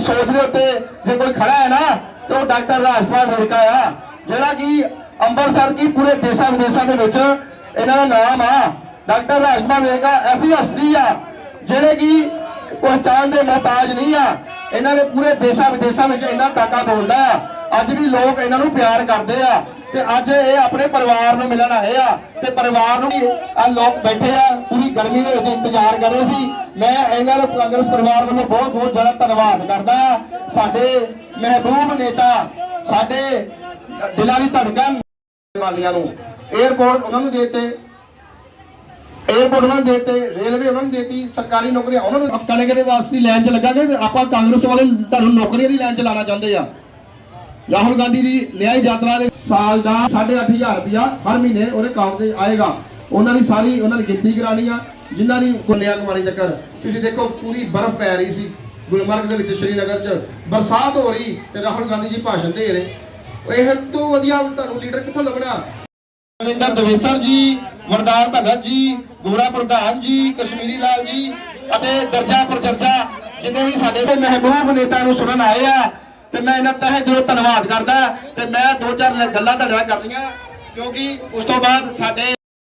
ਸੋਚ ਦੇ ਉੱਤੇ ਜੇ ਕੋਈ ਖੜਾ ਹੈ ਨਾ, ਤੇ ਉਹ ਡਾਕਟਰ ਰਾਜਪਾਲ ਵੇਰਕਾ ਆ। ਜਿਹੜਾ ਕਿ ਅੰਮ੍ਰਿਤਸਰ ਕੀ ਪੂਰੇ ਦੇਸ਼ਾਂ ਵਿਦੇਸ਼ਾਂ ਦੇ ਵਿੱਚ ਇਹਨਾਂ ਦਾ ਨਾਮ ਆ। ਡਾਕਟਰ ਰਾਜਪਾਲ ਵੇਰਕਾ ਐਸੀ ਹਸਤੀ ਆ, ਜਿਹੜੇ ਕਿ ਪਛਾਣ ਦੇ ਮੁਹਤਾਜ ਨਹੀਂ ਆ। ਇਹਨਾਂ ਦੇ ਪੂਰੇ ਦੇਸ਼ਾਂ ਵਿਦੇਸ਼ਾਂ ਵਿੱਚ ਇਹਨਾਂ ਟਾਕਾ ਬੋਲਦਾ ਆ। ਅੱਜ ਵੀ ਲੋਕ ਇਹਨਾਂ ਨੂੰ ਪਿਆਰ ਕਰਦੇ ਆ। ਤੇ ਅੱਜ ਇਹ ਆਪਣੇ ਪਰਿਵਾਰ ਨੂੰ ਮਿਲਣ ਆਏ ਆ। ਤੇ ਪਰਿਵਾਰ ਨੂੰ ਆ ਲੋਕ ਬੈਠੇ ਆ, ਪੂਰੀ ਗਰਮੀ ਦੇ ਵਿੱਚ ਇੰਤਜ਼ਾਰ ਕਰ ਰਹੇ ਸੀ। ਮੈਂ ਇਹਨਾਂ ਦਾ ਕਾਂਗਰਸ ਪਰਿਵਾਰ ਵੱਲੋਂ ਬਹੁਤ ਬਹੁਤ ਜ਼ਿਆਦਾ ਧੰਨਵਾਦ ਕਰਦਾ ਸਾਡੇ ਮਹਿਬੂਬ ਨੇਤਾ, ਸਾਡੇ ਦਿਲਾਂ ਦੀ ਧੜਕਨ ਵਾਲਿਆਂ ਨੂੰ 에어ਪੋਰਟ ਉਹਨਾਂ ਨੂੰ ਦੇਤੇ 에어ਪੋਰਟ ਉਹਨਾਂ ਨੂੰ ਦੇਤੇ ਰੇਲਵੇ ਉਹਨਾਂ ਨੂੰ ਦੇਤੀ, ਸਰਕਾਰੀ ਨੌਕਰੀਆਂ ਉਹਨਾਂ ਨੂੰ ਕਣਕ ਦੇ ਵਾਸਤੇ ਲਾਈਨ 'ਚ ਲੱਗਾਂਗੇ ਆਪਾਂ ਕਾਂਗਰਸ ਵਾਲੇ ਤੁਹਾਨੂੰ ਨੌਕਰੀਆਂ ਦੀ ਲਾਈਨ 'ਚ ਲਾਣਾ ਚਾਹੁੰਦੇ ਆ। ਰਾਹੁਲ ਗਾਂਧੀ ਦੀ ਨਿਆਂ ਯਾਤਰਾ ਦੇ ਸਾਲ ਦਾ 8.5000 ਰੁਪਇਆ ਹਰ ਮਹੀਨੇ ਉਹਦੇ ਅਕਾਊਂਟ 'ਤੇ ਆਏਗਾ। ਉਹਨਾਂ ਦੀ ਸਾਰੀ, ਉਹਨਾਂ ਨੇ ਗਿਣਤੀ ਕਰਾਣੀ ਆ। ਜਿਨ੍ਹਾਂ ਦੀ ਕੰਨਿਆ ਕੁਮਾਰੀ ਤੱਕ ਤੁਸੀਂ ਦੇਖੋ ਪੂਰੀ ਬਰਫ਼ ਪੈ ਰਹੀ ਸੀ, ਗੁਲਮਰਗ ਦੇ ਵਿੱਚ ਸ਼੍ਰੀਨਗਰ 'ਚ, ਬਰਸਾਤ ਹੋ ਰਹੀ ਤੇ ਰਾਹੁਲ ਗਾਂਧੀ ਜੀ ਭਾਸ਼ਣ ਦੇ ਰਹੇ। ਇਹ ਤੋਂ ਵਧੀਆ ਤੁਹਾਨੂੰ ਲੀਡਰ ਕਿੱਥੋਂ ਲੱਭਣਾ? ਰਵਿੰਦਰ ਦਵੇਸਰ ਜੀ ਵਰਦਾਨ ਭਗਤ ਜੀ, ਗੋਰਾ ਪ੍ਰਧਾਨ ਜੀ, ਕਸ਼ਮੀਰੀ ਲਾਲ ਜੀ ਅਤੇ ਦਰਜਾ ਪ੍ਰਚਰਜਾ ਜਿੰਨੇ ਵੀ ਸਾਡੇ ਦੇ ਮਹਿਬੂਬ ਨੇਤਾ ਨੂੰ ਸੁਣਨ ਆਏ ਆ, ਤੇ ਮੈਂ ਇਹਨਾਂ ਤਹਿ ਦਿਲੋਂ ਧੰਨਵਾਦ ਕਰਦਾ, ਤੇ ਮੈਂ ਦੋ ਚਾਰ ਗੱਲਾਂ ਤੁਹਾਡੇ ਨਾਲ ਕਰਨੀਆਂ, ਕਿਉਂਕਿ ਉਸ ਤੋਂ ਬਾਅਦ ਸਾਡੇ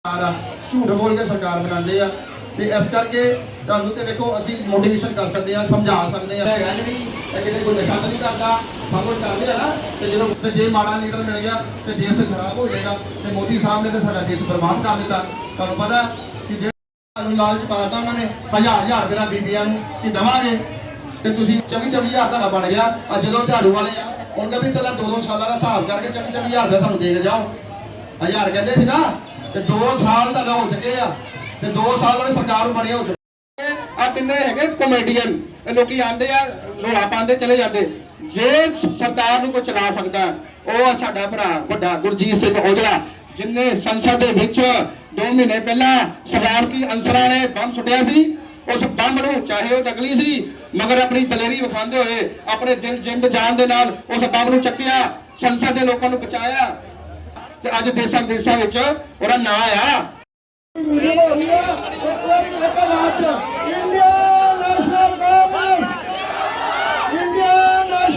ਸਰਕਾਰ ਝੂਠ ਬੋਲ ਕੇ ਸਰਕਾਰ ਬਣਾਉਂਦੇ ਆ। ਤੇ ਇਸ ਕਰਕੇ ਤੁਹਾਨੂੰ ਤੇ ਵੇਖੋ, ਅਸੀਂ ਮੋਟੀਵੇਸ਼ਨ ਕਰ ਸਕਦੇ ਆ, ਸਮਝਾ ਸਕਦੇ ਆ। ਹੈਗਾ ਜਿਹੜੀ ਕਿਤੇ ਕੋਈ ਨਸ਼ਾ ਨਹੀਂ ਕਰਦਾ, ਸਭ ਕੁਝ ਕਰਦੇ ਆ ਨਾ। ਤੇ ਜਦੋਂ ਤੇ ਜੇ ਮਾੜਾ ਲੀਡਰ ਮਿਲ ਗਿਆ, ਤੇ ਦੇਸ਼ ਖਰਾਬ ਹੋ ਜਾਏਗਾ। ਤੇ ਮੋਦੀ ਸਾਹਿਬ ਨੇ ਤੇ ਸਾਡਾ ਦੇਸ਼ ਬਰਬਾਦ ਕਰ ਦਿੱਤਾ। ਤੁਹਾਨੂੰ ਪਤਾ ਕਿ ਜਿਹੜਾ ਤੁਹਾਨੂੰ ਲਾਲਚ ਪਾਤਾ ਉਹਨਾਂ ਨੇ, ਹਜ਼ਾਰ ਹਜ਼ਾਰ ਰੁਪਏ ਨਾਲ ਬੀਬੀਆਂ ਨੂੰ ਕਿ ਦਵਾਂਗੇ। ਤੇ ਤੁਸੀਂ 24 24 ਹਜ਼ਾਰ ਤੁਹਾਡਾ ਬਣ ਗਿਆ। ਅੱਜ ਜਦੋਂ ਝਾੜੂ ਵਾਲੇ ਆ ਹੁਣ ਕਹਿੰਦੇ ਪਹਿਲਾਂ ਦੋ ਦੋ ਸਾਲਾਂ ਦਾ ਹਿਸਾਬ ਕਰਕੇ 24 24 ਹਜ਼ਾਰ ਰੁਪਏ ਸਾਨੂੰ ਦੇ ਕੇ ਜਾਓ। ਹਜ਼ਾਰ ਕਹਿੰਦੇ ਸੀ ਨਾ ਤੇ 2 ਸਾਲ ਤਾਂ ਹੋ ਚੁੱਕੇ ਆ। ਤੇ 2 ਸਾਲ ਉਹਨੇ ਸਰਕਾਰ ਬਣੇ ਹੋ ਚੁੱਕੇ ਆ ਤਿੰਨੇ ਹੈਗੇ ਕਮੇਡੀਅਨ ਇਹ ਲੋਕੀ ਆਂਦੇ ਆ ਲੋਹਾ ਪਾਉਂਦੇ, ਚਲੇ ਜਾਂਦੇ। ਜੇ ਸਰਕਾਰ ਨੂੰ ਕੋਈ ਚਲਾ ਸਕਦਾ, ਉਹ ਸਾਡਾ ਭਰਾ, ਵੱਡਾ ਗੁਰਜੀਤ ਸਿੰਘ ਔਜਲਾ, ਜਿਨੇ ਸੰਸਦ ਦੇ ਵਿੱਚ 2 ਮਹੀਨੇ ਪਹਿਲਾਂ ਸਵਾਰਤੀ ਅਨਸਰਾਂ ਨੇ ਬੰਬ ਸੁੱਟਿਆ ਸੀ, ਉਸ ਬੰਬ ਨੂੰ ਚਾਹੇ ਉਹ ਤਕਲੀ ਸੀ, ਮਗਰ ਆਪਣੀ ਦਲੇਰੀ ਵਿਖਾਉਂਦੇ ਹੋਏ, ਆਪਣੇ ਦਿਲ ਜਿੰਦ ਜਾਨ ਦੇ ਨਾਲ ਉਸ ਬੰਬ ਨੂੰ ਚੱਕਿਆ, ਸੰਸਦ ਦੇ ਲੋਕਾਂ ਨੂੰ ਬਚਾਇਆ। ਤੇ ਅੱਜ ਦੇਸ਼ਾਂ ਵਿਦੇਸ਼ਾਂ ਵਿੱਚ ਉਹਦਾ ਨਾਂ ਆ। ਇੰਡੀਆ ਕਾਂਗਰਸ ਇੰਡੀਆ ਕਾਂਗਰਸ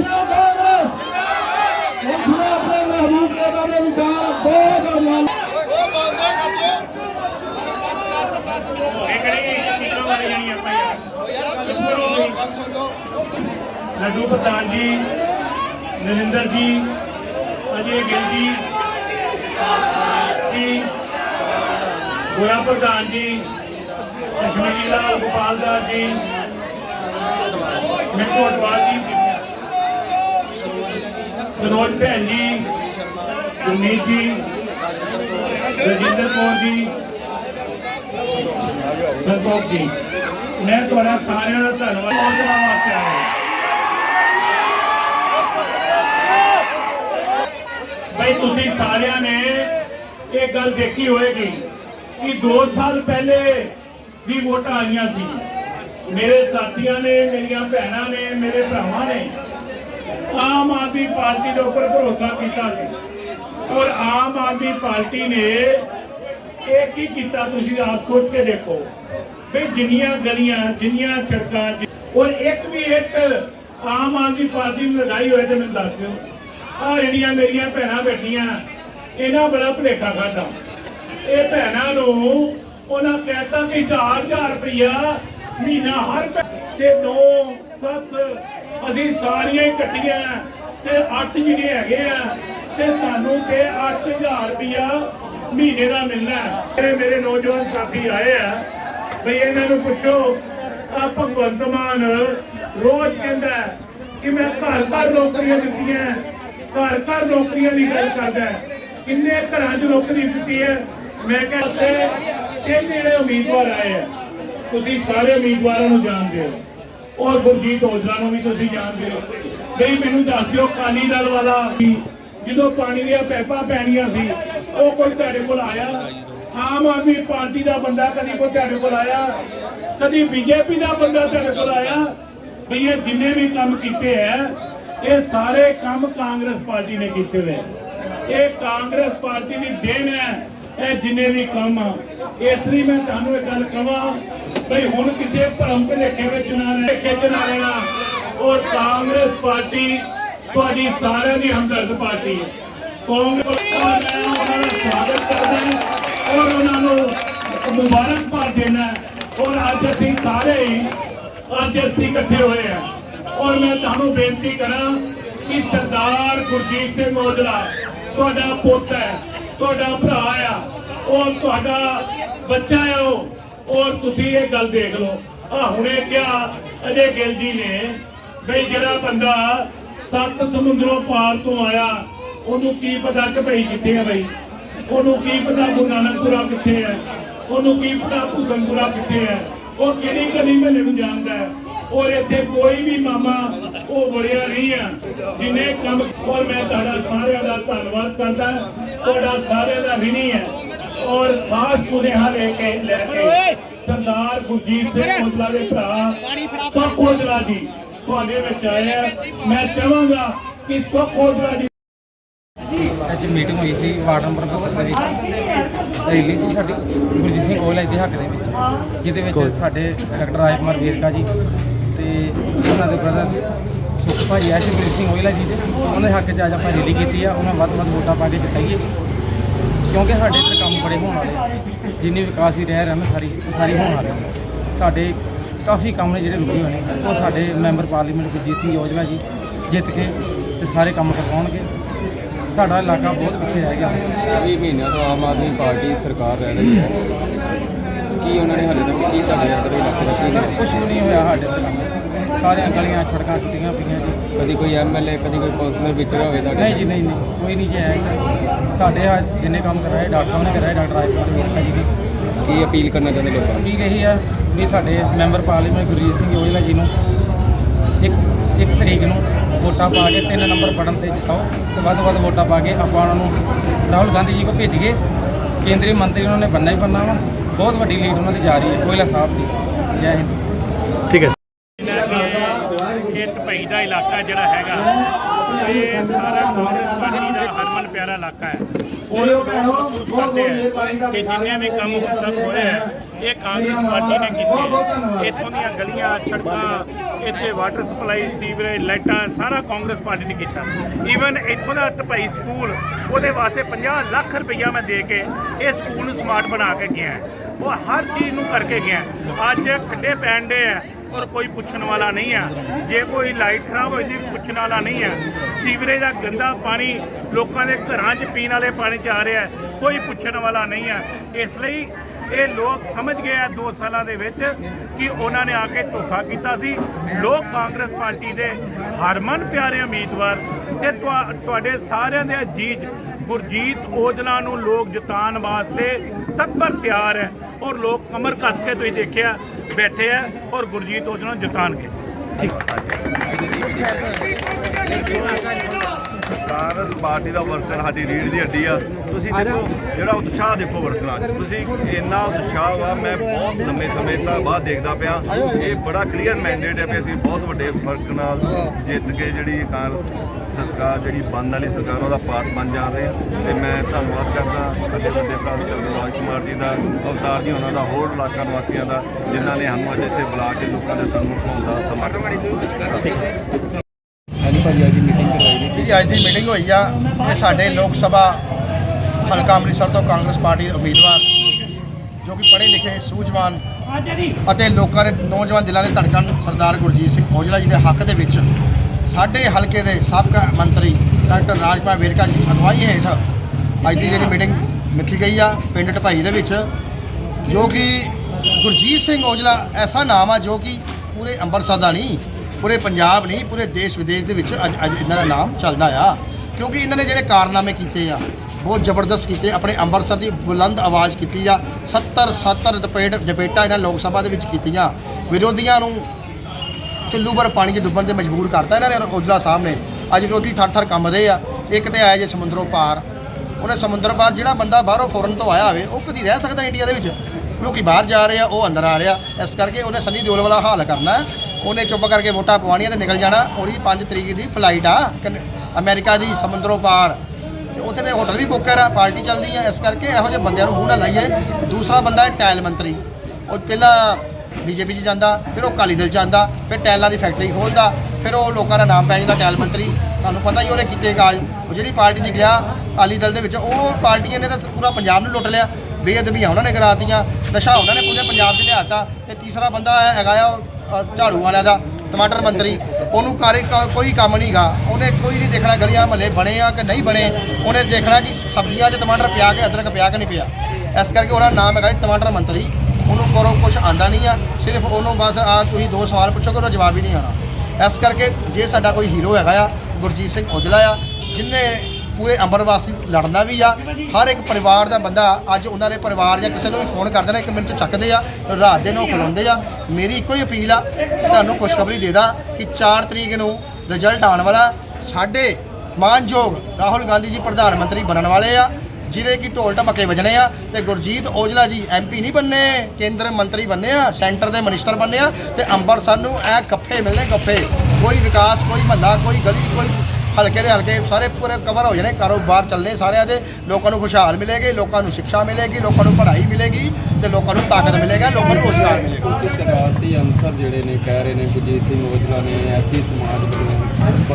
ਇਹ ਲੱਡੂ ਪ੍ਰਧਾਨ ਜੀ ਨਰਿੰਦਰ ਜੀ, ਅਜੇ ਗਿੱਲ ਜੀ ਜੀ। ਗੋਰਾ ਪ੍ਰਧਾਨ ਜੀ, ਕਸ਼ਮੀਰੀ ਲਾਲ ਗੋਪਾਲ ਦਾਸ ਜੀ ਮਿੱਠੂ ਅਟਵਾਲ ਜੀ। ਸਰੋਜ ਭੈਣ ਜੀ, ਗੁਰਮੀਤ ਜੀ, ਰਜਿੰਦਰ ਕੌਰ ਜੀ ਸੰਤੋਖ ਜੀ। ਮੈਂ ਤੁਹਾਡਾ ਸਾਰਿਆਂ ਦਾ ਧੰਨਵਾਦ। ਕਰਨ ਵਾਸਤੇ ਆਇਆ ਬਈ ਤੁਸੀਂ ਸਾਰਿਆਂ ਨੇ ਇਹ ਗੱਲ ਦੇਖੀ ਹੋਏਗੀ ਕਿ 2 ਸਾਲ ਪਹਿਲੇ ਵੀ ਵੋਟਾਂ ਆਈਆਂ ਸੀ। ਮੇਰੇ ਸਾਥੀਆਂ ਨੇ, ਮੇਰੀਆਂ ਭੈਣਾਂ ਨੇ, ਮੇਰੇ ਭਰਾਵਾਂ ਨੇ ਆਮ ਆਦਮੀ ਪਾਰਟੀ ਦੇ ਉੱਪਰ ਭਰੋਸਾ ਕੀਤਾ ਸੀ। ਔਰ ਆਮ ਆਦਮੀ ਪਾਰਟੀ ਨੇ ਇਹ ਕੀ ਕੀਤਾ ਤੁਸੀਂ ਆਪ ਸੋਚ ਕੇ ਦੇਖੋ। ਵੀ ਜਿੰਨੀਆਂ ਗਲੀਆਂ, ਜਿੰਨੀਆਂ ਸੜਕਾਂ ਔਰ ਇੱਕ ਵੀ ਇੱਕ ਆਮ ਆਦਮੀ ਪਾਰਟੀ ਨੂੰ ਲੜਾਈ ਹੋਏ ਤੇ ਮੈਨੂੰ ਦੱਸ ਦਿਓ। ਆ ਜਿਹੜੀਆਂ ਮੇਰੀਆਂ ਭੈਣਾਂ ਬੈਠੀਆਂ, ਇਹਨਾਂ ਬੜਾ ਭਲੇਖਾ ਖਾਦਾ ਇਹ ਭੈਣਾਂ ਨੂੰ ਉਹਨਾਂ ਕਹਿਤਾ ਕਿ 4000 ਰੁਪਇਆ ਮਹੀਨਾ ਹਰ ਤੇ ਨੌ, ਸੱਤ, ਅਸੀਂ ਸਾਰੀਆਂ ਇਕੱਠੀਆਂ ਤੇ ਅੱਠ ਜਿਹੜੇ ਹੈਗੇ ਆ, ਤੇ ਸਾਨੂੰ ਤੇ 8000 ਰੁਪਇਆ ਮਹੀਨੇ ਦਾ ਮਿਲਣਾ ਹੈ। ਮੇਰੇ ਨੌਜਵਾਨ ਸਾਥੀ ਆਏ ਆ, ਬਈ ਇਹਨਾਂ ਨੂੰ ਪੁੱਛੋ ਆ ਭਗਵੰਤ ਮਾਨ ਰੋਜ਼ ਕਹਿੰਦਾ ਕਿ ਮੈਂ ਘਰ ਘਰ ਨੌਕਰੀਆਂ ਦਿੱਤੀਆਂ ਘਰ ਘਰ ਨੌਕਰੀਆਂ ਦੀ ਗੱਲ ਕਰਦਾ ਹੈ। ਕਿੰਨੇ ਘਰਾਂ 'ਚ ਨੌਕਰੀ ਦਿੱਤੀ ਹੈ। ਮੈਂ ਕਹਿੰਦਾ ਇਹ ਜਿਹੜੇ ਉਮੀਦਵਾਰ ਆਏ ਆ, ਤੁਸੀਂ ਸਾਰੇ ਉਮੀਦਵਾਰਾਂ ਨੂੰ ਜਾਣਦੇ ਹੋ। ਔਰ ਗੁਰਜੀਤ ਔਜਲਾ ਨੂੰ ਵੀ ਤੁਸੀਂ ਜਾਣਦੇ ਹੋ। ਬਈ ਮੈਨੂੰ ਦੱਸ ਦਿਓ ਕਾਲੀ ਦਲ ਵਾਲਾ ਜਦੋਂ ਪਾਣੀ ਦੀਆਂ ਪੈਪਾਂ ਪੈਣੀਆਂ ਸੀ, ਉਹ ਕੋਈ ਤੁਹਾਡੇ ਕੋਲ ਆਇਆ? ਆਮ ਆਦਮੀ ਪਾਰਟੀ ਦਾ ਬੰਦਾ ਕਦੀ ਕੋਈ ਤੁਹਾਡੇ ਕੋਲ ਆਇਆ? ਕਦੀ ਬੀਜੇਪੀ ਦਾ ਬੰਦਾ ਤੁਹਾਡੇ ਕੋਲ ਆਇਆ? ਵੀ ਇਹ ਜਿੰਨੇ ਵੀ ਕੰਮ ਕੀਤੇ ਹੈ ਇਹ ਸਾਰੇ ਕੰਮ ਕਾਂਗਰਸ ਪਾਰਟੀ ਨੇ ਕੀਤੇ ਹੋਏ। ਇਹ ਕਾਂਗਰਸ ਪਾਰਟੀ ਦੀ ਦੇਣ ਹੈ, ਇਹ ਜਿੰਨੇ ਵੀ ਕੰਮ ਆ। ਇਸ ਲਈ ਮੈਂ ਤੁਹਾਨੂੰ ਇਹ ਗੱਲ ਕਹਾਂ ਭਈ ਹੁਣ ਕਿਸੇ ਭਰਮ ਭੁਲੇਖੇ ਵਿੱਚ ਨਾ ਰਹਿ ਖੇਚ ਨਾ ਰਹਿਣਾ। ਔਰ ਕਾਂਗਰਸ ਪਾਰਟੀ, ਤੁਹਾਡੀ ਸਾਰਿਆਂ ਦੀ ਹਮਦਰਦ ਪਾਰਟੀ ਹੈ। ਕਾਂਗਰਸ ਔਰ ਮੈਂ ਉਹਨਾਂ ਦਾ ਸਵਾਗਤ ਕਰਦਾ ਔਰ ਉਹਨਾਂ ਨੂੰ ਮੁਬਾਰਕਬਾਦ ਦੇਣਾ ਔਰ ਅੱਜ ਅਸੀਂ ਸਾਰੇ ਹੀ ਅੱਜ ਅਸੀਂ ਇਕੱਠੇ ਹੋਏ ਆ ਔਰ ਮੈਂ ਤੁਹਾਨੂੰ ਬੇਨਤੀ ਕਰਾਂ ਕਿ ਸਰਦਾਰ ਗੁਰਜੀਤ ਸਿੰਘ ਔਜਲਾ ਤੁਹਾਡਾ ਪੁੱਤ ਹੈ, ਤੁਹਾਡਾ ਭਰਾ ਆ, ਔਰ ਤੁਹਾਡਾ ਬੱਚਾ ਆ ਉਹ, ਔਰ ਤੁਸੀਂ ਇਹ ਗੱਲ ਦੇਖ ਲਓ। ਆ ਹੁਣੇ ਕਿਹਾ ਅਜੇ ਗਿੱਲ ਜੀ ਨੇ ਬਈ ਜਿਹੜਾ ਬੰਦਾ ਸੱਤ ਸਮੁੰਦਰੋਂ ਪਾਰ ਤੋਂ ਆਇਆ, ਉਹਨੂੰ ਕੀ ਪਤਾ ਕਿ ਭਈ ਕਿੱਥੇ ਆ ਬਈ? ਉਹਨੂੰ ਕੀ ਪਤਾ ਗੁਰੂ ਨਾਨਕਪੁਰਾ ਕਿੱਥੇ ਹੈ? ਉਹਨੂੰ ਕੀ ਪਤਾ ਭੂਗਨਪੁਰਾ ਕਿੱਥੇ ਹੈ? ਉਹ ਕਿਹੜੀ ਕਦੀ ਮਹੱਲੇ ਨੂੰ ਜਾਣਦਾ ਹੈ? ਔਰ ਇੱਥੇ ਕੋਈ ਵੀ ਮਾਮਾ ਉਹ ਵੜਿਆ ਨਹੀਂ ਆ। ਜਿਨੇ ਕੰਮ ਔਰ ਮੈਂ ਤੁਹਾਡਾ ਸਾਰਿਆਂ ਦਾ ਧੰਨਵਾਦ ਕਰਦਾ। ਤੁਹਾਡਾ ਸਾਰਿਆਂ ਦਾ ਰਿਣੀ ਹੈ। ਔਰ ਖਾਸ ਸੁਨੇਹਾ ਲੈ ਕੇ ਲੈ ਕੇ ਸਰਦਾਰ ਗੁਰਜੀਤ ਸਿੰਘ ਔਜਲਾ ਦੇ ਭਰਾ ਔਜਲਾ ਜੀ ਤੁਹਾਡੇ ਵਿੱਚ ਆਏ ਆ ਮੈਂ ਚਾਹਾਂਗਾ ਕਿ ਔਜਲਾ ਜੀ ਅੱਜ ਮੀਟਿੰਗ ਹੋਈ ਸੀ ਵਾਰਡ ਨੰਬਰ 72 ਦੇ। ਵਿੱਚ ਰੈਲੀ ਸੀ ਸਾਡੀ ਗੁਰਜੀਤ ਸਿੰਘ ਔਜਲਾ ਦੇ ਹੱਕ ਦੇ ਵਿੱਚ। ਜਿਹਦੇ ਵਿੱਚ ਸਾਡੇ ਡਾਕਟਰ ਰਾਜ ਕੁਮਾਰ ਵੇਰਕਾ ਜੀ ਤੇ ਉਹਨਾਂ ਦੇ ਬ੍ਰਦਰ ਸੁਖ ਭਾਈ ਐਸ਼ ਗੁਰਜੀਤ ਸਿੰਘ ਔਜਲਾ ਜੀ ਦੇ ਉਹਨਾਂ ਦੇ ਹੱਕ 'ਚ ਅੱਜ ਆਪਾਂ ਰੈਲੀ ਕੀਤੀ ਆ ਉਹਨਾਂ ਵੱਧ ਵੱਧ ਵੋਟਾਂ ਪਾ ਕੇ ਜਿਤਾਈਏ। ਕਿਉਂਕਿ ਸਾਡੇ ਇੱਥੇ ਕੰਮ ਬੜੇ ਹੋਣ ਵਾਲੇ ਜਿੰਨੀ ਵਿਕਾਸ ਦੀ ਰਹਿ ਰਹਿਣ ਸਾਰੀ ਸਾਰੀ ਹੋਣ ਵਾਲੀ ਹੈ। ਸਾਡੇ ਕਾਫੀ ਕੰਮ ਨੇ ਜਿਹੜੇ ਰੁਕੇ ਹੋਏ ਨੇ। ਉਹ ਸਾਡੇ ਮੈਂਬਰ ਪਾਰਲੀਮੈਂਟ ਗੁਰਜੀਤ ਸਿੰਘ ਔਜਲਾ ਜੀ ਜਿੱਤ ਕੇ ਤੇ ਸਾਰੇ ਕੰਮ ਕਰਵਾਉਣਗੇ। ਸਾਡਾ ਇਲਾਕਾ ਬਹੁਤ ਪਿੱਛੇ ਰਹਿ ਗਿਆ। ਵੀਹ ਮਹੀਨਿਆਂ ਤੋਂ ਆਮ ਆਦਮੀ ਪਾਰਟੀ ਸਰਕਾਰ ਰਹਿ ਰਹੀ ਹੈ। ਕੀ ਉਹਨਾਂ ਨੇ ਹਾਲੇ ਤੱਕ ਕੀ ਤੁਹਾਡੇ ਇਲਾਕੇ ਦਾ ਕੀ ਕੁਝ ਵੀ ਨਹੀਂ ਹੋਇਆ ਸਾਡੇ ਇਲਾਕੇ ਸਾਰੀਆਂ ਗਲੀਆਂ ਸੜਕਾਂ ਟੁੱਟੀਆਂ ਪਈਆਂ ਜੀ। ਕਦੀ ਕੋਈ ਐਮਐਲਏ ਕਦੀ ਕੋਈ ਕੌਂਸਲਰ ਵਿਚਰਿਆ ਹੋਵੇ ਤੁਹਾਡੇ ਨਹੀਂ ਜੀ ਨਹੀਂ ਨਹੀਂ ਕੋਈ ਨਹੀਂ ਜੀ ਆਇਆ ਸਾਡੇ ਆ ਜਿੰਨੇ ਕੰਮ ਕਰਾਏ ਡਾਕਟਰ ਸਾਹਿਬ ਨੇ ਕਰਾਏ ਡਾਕਟਰ ਰਾਜਪਾਲ ਵੀਰਕਾ ਜੀ ਨੇ ਕੀ ਅਪੀਲ ਕਰਨਾ ਚਾਹੁੰਦੇ ਲੋਕਾਂ ਨੂੰ? ਅਪੀਲ ਇਹੀ ਆ ਵੀ ਸਾਡੇ ਮੈਂਬਰ ਪਾਰਲੀਮੈਂਟ ਗੁਰਜੀਤ ਸਿੰਘ ਔਜਲਾ ਜੀ ਨੂੰ ਇੱਕ ਇੱਕ ਤਰੀਕ ਨੂੰ ਵੋਟਾਂ ਪਾ ਕੇ ਤਿੰਨ ਨੰਬਰ ਪੜਨ ਤੇ ਜਿਤਾਓ ਤੇ ਵੱਧ ਤੋਂ ਵੱਧ ਵੋਟਾਂ ਪਾ ਕੇ ਆਪਾਂ ਉਹਨਾਂ ਨੂੰ ਰਾਹੁਲ ਗਾਂਧੀ ਜੀ ਕੋ ਭੇਜੀਏ। ਕੇਂਦਰੀ ਮੰਤਰੀ ਉਹਨਾਂ ਨੇ ਬੰਨਾ ਹੀ ਬੰਨਾ ਵਾ। ਬਹੁਤ ਵੱਡੀ ਲੀਡ ਉਹਨਾਂ ਦੀ ਜਾ ਰਹੀ ਹੈ ਔਜਲਾ ਸਾਹਿਬ ਦੀ। ਜੈ ਹਿੰਦ ਇਹ ਢਪਈ ਦਾ ਇਲਾਕਾ ਜਿਹੜਾ ਹੈਗਾ। ਇਹ ਸਾਰਾ ਕਾਂਗਰਸ ਪਾਰਟੀ ਦਾ ਹਰਮਨ ਪਿਆਰਾ ਇਲਾਕਾ ਹੈ। ਲੋਕ ਮਹਿਸੂਸ ਕਰਦੇ ਹੈ ਕਿ ਜਿੰਨੇ ਵੀ ਕੰਮ ਤੱਕ ਹੋਏ ਹੈ ਇਹ ਕਾਂਗਰਸ ਪਾਰਟੀ ਨੇ ਕੀਤੇ। ਇੱਥੋਂ ਦੀਆਂ ਗਲੀਆਂ ਸੜਕਾਂ ਇੱਥੇ ਵਾਟਰ ਸਪਲਾਈ ਸੀਵਰੇਜ ਲਾਈਟਾਂ ਸਾਰਾ ਕਾਂਗਰਸ ਪਾਰਟੀ ਨੇ ਕੀਤਾ। ਈਵਨ ਇੱਥੋਂ ਦਾ ਢਪਈ ਸਕੂਲ ਉਹਦੇ ਵਾਸਤੇ 50 ਲੱਖ ਰੁਪਈਆ ਮੈਂ ਦੇ ਕੇ ਇਹ ਸਕੂਲ ਨੂੰ ਸਮਾਰਟ ਬਣਾ ਕੇ ਗਿਆ ਉਹ ਹਰ ਚੀਜ਼ ਨੂੰ ਕਰਕੇ ਗਿਆ ਅੱਜ ਖੱਡੇ ਪੈਣ ਦੇ ਆ ਔਰ ਕੋਈ ਪੁੱਛਣ ਵਾਲਾ ਨਹੀਂ ਆ। ਜੇ ਕੋਈ ਲਾਈਟ ਖਰਾਬ ਹੋਈ ਦੀ ਪੁੱਛਣ ਵਾਲਾ ਨਹੀਂ ਆ। ਸੀਵਰੇਜ ਦਾ ਗੰਦਾ ਪਾਣੀ ਲੋਕਾਂ ਦੇ ਘਰਾਂ 'ਚ ਪੀਣ ਵਾਲੇ ਪਾਣੀ 'ਚ ਆ ਰਿਹਾ ਕੋਈ ਪੁੱਛਣ ਵਾਲਾ ਨਹੀਂ ਆ। ਇਸ ਲਈ ਇਹ ਲੋਕ ਸਮਝ ਗਏ ਆ 2 ਸਾਲਾਂ ਦੇ ਵਿੱਚ ਕਿ ਉਹਨਾਂ ਨੇ ਆ ਕੇ ਧੋਖਾ ਕੀਤਾ ਸੀ। ਲੋਕ ਕਾਂਗਰਸ ਪਾਰਟੀ ਦੇ ਹਰਮਨ ਪਿਆਰੇ ਉਮੀਦਵਾਰ ਤੇ ਤੁਹਾ- ਤੁਹਾਡੇ ਸਾਰਿਆਂ ਦੇ ਅਜੀਜ਼ ਗੁਰਜੀਤ ਔਜਲਾ ਨੂੰ ਲੋਕ ਜਿਤਾਉਣ ਵਾਸਤੇ ਤਤਪਰ ਤਿਆਰ ਹੈ। ਔਰ ਲੋਕ ਕਮਰ ਕੱਸ ਕੇ ਤੁਸੀਂ ਦੇਖਿਆ ਬੈਠੇ ਆ ਔਰ ਗੁਰਜੀਤ ਔਜਲਾ ਨੂੰ ਜਿਤਾਣਗੇ। ਕਾਂਗਰਸ ਪਾਰਟੀ ਦਾ ਵਰਕਰ ਸਾਡੀ ਰੀੜ ਦੀ ਹੱਡੀ ਆ। ਤੁਸੀਂ ਦੇਖੋ ਜਿਹੜਾ ਉਤਸ਼ਾਹ ਦੇਖੋ ਵਰਕਰਾਂ 'ਚ। ਤੁਸੀਂ ਇੰਨਾ ਉਤਸ਼ਾਹ ਵਾ ਮੈਂ ਬਹੁਤ ਲੰਮੇ ਸਮੇਂ ਤੋਂ ਬਾਅਦ ਦੇਖਦਾ ਪਿਆ। ਇਹ ਬੜਾ ਕਲੀਅਰ ਮੈਂਡੇਟ ਹੈ ਕਿ ਅਸੀਂ ਬਹੁਤ ਵੱਡੇ ਫ਼ਰਕ ਨਾਲ ਜਿੱਤ ਕੇ ਜਿਹੜੀ ਕਾਂਗਰਸ ਸਰਕਾਰ ਜਿਹੜੀ ਬਣਨ ਵਾਲੀ ਸਰਕਾਰ, ਉਹਦਾ ਪਾਰਟ ਬਣ ਜਾ ਰਹੇ। ਹਾਂ ਤੇ ਮੈਂ ਧੰਨਵਾਦ ਕਰਦਾ ਸਾਡੇ ਵੱਡੇ ਭਰਾ ਰਾਜ ਕੁਮਾਰ ਜੀ ਦਾ, ਅਵਤਾਰ ਜੀ ਉਹਨਾਂ ਦਾ, ਹੋਰ ਇਲਾਕਾ ਨਿਵਾਸੀਆਂ ਦਾ, ਜਿਨ੍ਹਾਂ ਨੇ ਸਾਨੂੰ ਅੱਜ ਇੱਥੇ ਬੁਲਾ ਕੇ ਲੋਕਾਂ ਦੇ ਸਨਮੁਖ ਹੋਣ ਸਮਾਂ ਹਾਂਜੀ ਭਾਜੀ ਅੱਜ ਮੀਟਿੰਗ ਕਰਵਾਈ ਗਈ ਜੀ, ਅੱਜ ਦੀ ਮੀਟਿੰਗ ਹੋਈ ਆ। ਇਹ ਸਾਡੇ ਲੋਕ ਸਭਾ, ਹਲਕਾ ਅੰਮ੍ਰਿਤਸਰ ਤੋਂ ਕਾਂਗਰਸ ਪਾਰਟੀ ਦੇ ਉਮੀਦਵਾਰ, ਜੋ ਕਿ ਪੜ੍ਹੇ ਲਿਖੇ, ਸੂਝਵਾਨ ਅਤੇ ਲੋਕਾਂ ਦੇ, ਨੌਜਵਾਨ ਦਿਲਾਂ ਦੇ ਧੜਕਣ ਸਰਦਾਰ ਗੁਰਜੀਤ ਸਿੰਘ ਔਜਲਾ ਜੀ ਦੇ ਹੱਕ ਦੇ ਵਿੱਚ ਸਾਡੇ ਹਲਕੇ ਦੇ ਸਾਬਕਾ ਮੰਤਰੀ ਡਾਕਟਰ ਰਾਜਪਾਲ ਵੇਰਕਾ ਜੀ ਅਗਵਾਈ ਹੇਠ ਅੱਜ ਦੀ ਜਿਹੜੀ ਮੀਟਿੰਗ ਮਿੱਥੀ ਗਈ ਆ ਪਿੰਡ ਢਪਾਈ ਦੇ ਵਿੱਚ ਜੋ ਕਿ ਗੁਰਜੀਤ ਸਿੰਘ ਔਜਲਾ ਐਸਾ ਨਾਮ ਆ ਜੋ ਕਿ ਪੂਰੇ ਅੰਮ੍ਰਿਤਸਰ ਦਾ ਨਹੀਂ ਪੂਰੇ ਪੰਜਾਬ ਨਹੀਂ ਪੂਰੇ ਦੇਸ਼ ਵਿਦੇਸ਼ ਦੇ ਵਿੱਚ ਅੱਜ ਅੱਜ ਇਹਨਾਂ ਦਾ ਨਾਮ ਚੱਲਦਾ ਆ ਕਿਉਂਕਿ ਇਹਨਾਂ ਨੇ ਜਿਹੜੇ ਕਾਰਨਾਮੇ ਕੀਤੇ ਆ ਬਹੁਤ ਜ਼ਬਰਦਸਤ ਕੀਤੇ ਆਪਣੇ ਅੰਮ੍ਰਿਤਸਰ ਦੀ ਬੁਲੰਦ ਆਵਾਜ਼ ਕੀਤੀ ਆ 70 70 ਦਪੇਟ ਜਪੇਟਾ ਇਹਨਾਂ ਲੋਕ ਸਭਾ ਦੇ ਵਿੱਚ ਕੀਤੀਆਂ ਵਿਰੋਧੀਆਂ ਨੂੰ ਚੁੱਲੂ ਪਰ ਪਾਣੀ 'ਚ ਡੁੱਬਣ ਤੇ ਮਜਬੂਰ ਕਰਤਾ ਇਹਨਾਂ ਨੇ ਔਜਲਾ ਸਾਹਿਬ ਨੇ। ਅੱਜ ਵਿਰੋਧੀ ਥਰ ਥਰ ਕੰਮ ਰਹੇ ਆ। ਇੱਕ ਤੇ ਆਇਆ ਜੇ ਸਮੁੰਦਰੋਂ ਪਾਰ। ਉਹਨੇ ਸਮੁੰਦਰ ਪਾਰ ਜਿਹੜਾ ਬੰਦਾ ਬਾਹਰੋਂ ਫੋਰਨ ਤੋਂ ਆਇਆ ਹੋਵੇ, ਉਹ ਕਦੀ ਰਹਿ ਸਕਦਾ ਇੰਡੀਆ ਦੇ ਵਿੱਚ? ਲੋਕੀ ਬਾਹਰ ਜਾ ਰਹੇ ਆ, ਉਹ ਅੰਦਰ ਆ ਰਿਹਾ। ਇਸ ਕਰਕੇ ਉਹਨੇ ਸੰਨੀ ਦਿਓਲ ਵਾਲਾ ਹਾਲ ਕਰਨਾ। ਉਹਨੇ ਚੁੱਪ ਕਰਕੇ ਵੋਟਾਂ ਪਵਾਉਣੀਆਂ ਤੇ ਨਿਕਲ ਜਾਣਾ। ਉਹਦੀ 5 ਤਰੀਕ ਦੀ ਫਲਾਈਟ ਆ, ਕਨ- ਅਮਰੀਕਾ ਦੀ ਸਮੁੰਦਰੋਂ ਪਾਰ। ਤੇ ਉੱਥੇ ਦੇ ਹੋਟਲ ਵੀ ਬੁੱਕ ਕਰਾ ਪਾਰਟੀ ਚੱਲਦੀ ਆ। ਇਸ ਕਰਕੇ ਇਹੋ ਜਿਹੇ ਬੰਦਿਆਂ ਨੂੰ ਮੂੰਹ ਨਾ ਲਾਈਏ। ਦੂਸਰਾ ਬੰਦਾ ਹੈ ਟੈਲ ਮੰਤਰੀ। ਉਹ ਪਹਿਲਾਂ ਬੀਜੇਪੀ 'ਚ ਜਾਂਦਾ ਫਿਰ ਉਹ ਅਕਾਲੀ ਦਲ 'ਚ ਜਾਂਦਾ ਫਿਰ ਟੈਲਾਂ ਦੀ ਫੈਕਟਰੀ ਖੋਲਦਾ ਫਿਰ ਉਹ ਲੋਕਾਂ ਦਾ ਨਾਮ ਪੈ ਜਾਂਦਾ ਟੈਲ ਮੰਤਰੀ। ਤੁਹਾਨੂੰ ਪਤਾ ਹੀ ਉਹਨੇ ਕੀਤੇ ਕਾਜ। ਉਹ ਜਿਹੜੀ ਪਾਰਟੀ 'ਚ ਗਿਆ ਅਕਾਲੀ ਦਲ ਦੇ ਵਿੱਚ ਉਹ ਪਾਰਟੀਆਂ ਨੇ ਤਾਂ ਪੂਰਾ ਪੰਜਾਬ ਨੂੰ ਲੁੱਟ ਲਿਆ। ਬੇਅਦਬੀਆਂ ਉਹਨਾਂ ਨੇ ਕਰਾਤੀਆਂ ਨਸ਼ਾ ਉਹਨਾਂ ਨੇ ਪੂਰੇ ਪੰਜਾਬ 'ਚ ਲਿਆਤਾ। ਤੇ ਤੀਸਰਾ ਬੰਦਾ ਹੈਗਾ ਆ ਉਹ, ਝਾੜੂ ਵਾਲਿਆਂ ਦਾ ਟਮਾਟਰ ਮੰਤਰੀ। ਉਹਨੂੰ ਕਾਰੇ ਕੋਈ ਕੰਮ ਨਹੀਂਗਾ ਉਹਨੇ ਕੋਈ ਨਹੀਂ ਦੇਖਣਾ ਗਲੀਆਂ ਮਹੱਲੇ ਬਣੇ ਆ ਕਿ ਨਹੀਂ ਬਣੇ। ਉਹਨੇ ਦੇਖਣਾ ਕਿ ਸਬਜ਼ੀਆਂ 'ਚ ਟਮਾਟਰ ਪਿਆ ਕੇ ਅਦਰਕ ਪਿਆ ਕਿ ਨਹੀਂ ਪਿਆ। ਇਸ ਕਰਕੇ ਉਹਦਾ ਨਾਮ ਹੈਗਾ ਟਮਾਟਰ ਮੰਤਰੀ। ਉਹਨੂੰ ਕਰੋ ਕੁਝ ਆਂਦਾ ਨਹੀਂ ਆ। ਸਿਰਫ ਉਹਨੂੰ ਬਸ ਆ ਤੁਸੀਂ ਦੋ ਸਵਾਲ ਪੁੱਛੋਗੇ, ਉਹਦਾ ਜਵਾਬ ਹੀ ਨਹੀਂ ਆਣਾ ਇਸ ਕਰਕੇ ਜੇ ਸਾਡਾ ਕੋਈ ਹੀਰੋ ਹੈਗਾ ਆ, ਗੁਰਜੀਤ ਸਿੰਘ ਔਜਲਾ ਆ, ਜਿਨੇ ਪੂਰੇ ਅੰਬਰ ਵਾਸਤੇ ਲੜਨਾ ਵੀ ਆ, ਹਰ ਇੱਕ ਪਰਿਵਾਰ ਦਾ ਬੰਦਾ ਅੱਜ ਉਹਨਾਂ ਦੇ ਪਰਿਵਾਰ ਜਾਂ ਕਿਸੇ ਨੂੰ ਵੀ ਫੋਨ ਕਰਦੇ ਨੇ, ਇੱਕ ਮਿੰਟ 'ਚ ਚੱਕਦੇ ਆ, ਰਾਤ ਦੇ ਨੂੰ ਖੁਲਾਉਂਦੇ ਆ। ਮੇਰੀ ਇੱਕੋ ਹੀ ਅਪੀਲ ਆ, ਤੁਹਾਨੂੰ ਖੁਸ਼ਖਬਰੀ ਦੇ ਦਾਂ ਕਿ 4 ਤਰੀਕ ਨੂੰ ਰਿਜ਼ਲਟ ਆਉਣ ਵਾਲਾ ਸਾਡੇ ਮਾਨਯੋਗ ਰਾਹੁਲ ਗਾਂਧੀ ਜੀ ਪ੍ਰਧਾਨ ਮੰਤਰੀ ਬਣਨ ਵਾਲੇ ਆ। ਜਿਹਦੇ ਕੀ ਢੋਲ ਢਮਕੇ ਵਜਣੇ ਆ ਤੇ ਗੁਰਜੀਤ ਔਜਲਾ ਜੀ ਐਮਪੀ ਨਹੀਂ ਬੰਨੇ, ਕੇਂਦਰ ਮੰਤਰੀ ਬੰਨੇ ਆ, ਸੈਂਟਰ ਦੇ ਮਿਨਿਸਟਰ ਬੰਨੇ ਆ ਤੇ ਅੰਮ੍ਰਿਤਸਰ ਨੂੰ ਇਹ ਗੱਫੇ ਮਿਲਣੇ ਗੱਫੇ। ਕੋਈ ਵਿਕਾਸ, ਕੋਈ ਮਹੱਲਾ, ਕੋਈ ਗਲੀ, ਕੋਈ ਹਲਕੇ ਦੇ ਹਲਕੇ ਸਾਰੇ ਪੂਰੇ ਕਵਰ ਹੋ ਜਾਣੇ, ਕਾਰੋਬਾਰ ਚੱਲਣੇ ਸਾਰਿਆਂ ਦੇ। ਲੋਕਾਂ ਨੂੰ ਖੁਸ਼ਹਾਲ ਮਿਲੇਗੀ, ਲੋਕਾਂ ਨੂੰ ਸਿੱਖਿਆ ਮਿਲੇਗੀ, ਲੋਕਾਂ ਨੂੰ ਪੜ੍ਹਾਈ ਮਿਲੇਗੀ ਤੇ ਲੋਕਾਂ ਨੂੰ ਤਾਕਤ ਮਿਲੇਗਾ, ਲੋਕਾਂ ਨੂੰ ਰੋਜ਼ਗਾਰ ਮਿਲੇਗਾ। ਕੁਝ ਸ਼ਰਾਰਤੀ ਅੰਸਰ ਜਿਹੜੇ ਨੇ ਕਹਿ ਰਹੇ ਨੇ, ਗੁਰਜੀਤ ਸਿੰਘ ਔਜਲਾ ਨੇ ਐਸੀ ਸਮਾਜ ਵੱਲੋਂ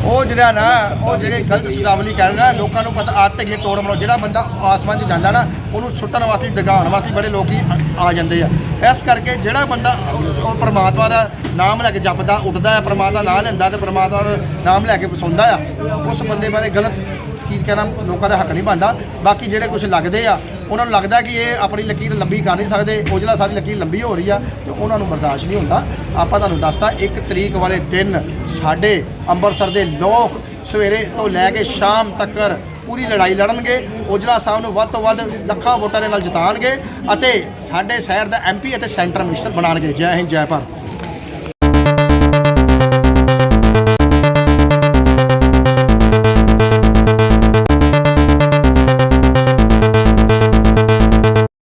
ਉਹ ਜਿਹੜਾ ਨਾ, ਉਹ ਜਿਹੜੇ ਗਲਤ ਸ਼ਬਦਾਵਲੀ ਕਹਿ ਰਹੇ ਨਾ ਲੋਕਾਂ ਨੂੰ ਪਤਾ, ਆਦਤ ਹੈਗੀ ਤੋੜ ਮਰੋ। ਜਿਹੜਾ ਬੰਦਾ ਆਸਮਾਨ 'ਚ ਜਾਂਦਾ ਨਾ, ਉਹਨੂੰ ਸੁੱਟਣ ਵਾਸਤੇ ਡਗਾਉਣ ਵਾਸਤੇ ਬੜੇ ਲੋਕੀ ਆ- ਜਾਂਦੇ ਆ। ਇਸ ਕਰਕੇ ਜਿਹੜਾ ਬੰਦਾ ਉਹ ਪਰਮਾਤਮਾ ਦਾ ਨਾਮ ਲੈ ਕੇ ਜਪਦਾ, ਉੱਠਦਾ ਹੈ, ਪਰਮਾਤਮਾ ਦਾ ਨਾਮ ਲੈਂਦਾ ਤੇ ਪਰਮਾਤਮਾ ਦਾ ਨਾਮ ਲੈ ਕੇ ਵਸਾਉਂਦਾ ਆ, ਉਸ ਬੰਦੇ ਬਾਰੇ ਗਲਤ ਚੀਜ਼ ਕਹਿਣਾ ਲੋਕਾਂ ਦਾ ਹੱਕ ਨਹੀਂ ਬਣਦਾ। ਬਾਕੀ ਜਿਹੜੇ ਕੁਝ ਲੱਗਦੇ ਆ, ਉਹਨਾਂ ਨੂੰ ਲੱਗਦਾ ਕਿ ਇਹ ਆਪਣੀ ਲਕੀਰ ਲੰਬੀ ਕਰ ਨਹੀਂ ਸਕਦੇ, ਔਜਲਾ ਸਾਡੀ ਲਕੀਰ ਲੰਬੀ ਹੋ ਰਹੀ ਆ। ਉਹਨਾਂ ਨੂੰ ਬਰਦਾਸ਼ਤ ਨਹੀਂ ਹੁੰਦਾ। ਆਪਾਂ ਤੁਹਾਨੂੰ ਦੱਸਤਾ, ਇੱਕ ਤਰੀਕ ਵਾਲੇ ਦਿਨ ਸਾਡੇ ਅੰਮ੍ਰਿਤਸਰ ਦੇ ਲੋਕ ਸਵੇਰੇ ਤੋਂ ਲੈ ਕੇ ਸ਼ਾਮ ਤੱਕ ਪੂਰੀ ਲੜਾਈ ਲੜਨਗੇ। ਔਜਲਾ ਸਾਹਿਬ ਨੂੰ ਵੱਧ ਤੋਂ ਵੱਧ ਲੱਖਾਂ ਵੋਟਾਂ ਦੇ ਨਾਲ ਜਿਤਾਣਗੇ ਅਤੇ ਸਾਡੇ ਸ਼ਹਿਰ ਦਾ ਐਮਪੀ ਅਤੇ ਸੈਂਟਰ ਮਿਨਿਸਟਰ ਬਣਾਉਣਗੇ ਜੈ ਹਿੰਦ, ਜੈ ਭਾਰਤ।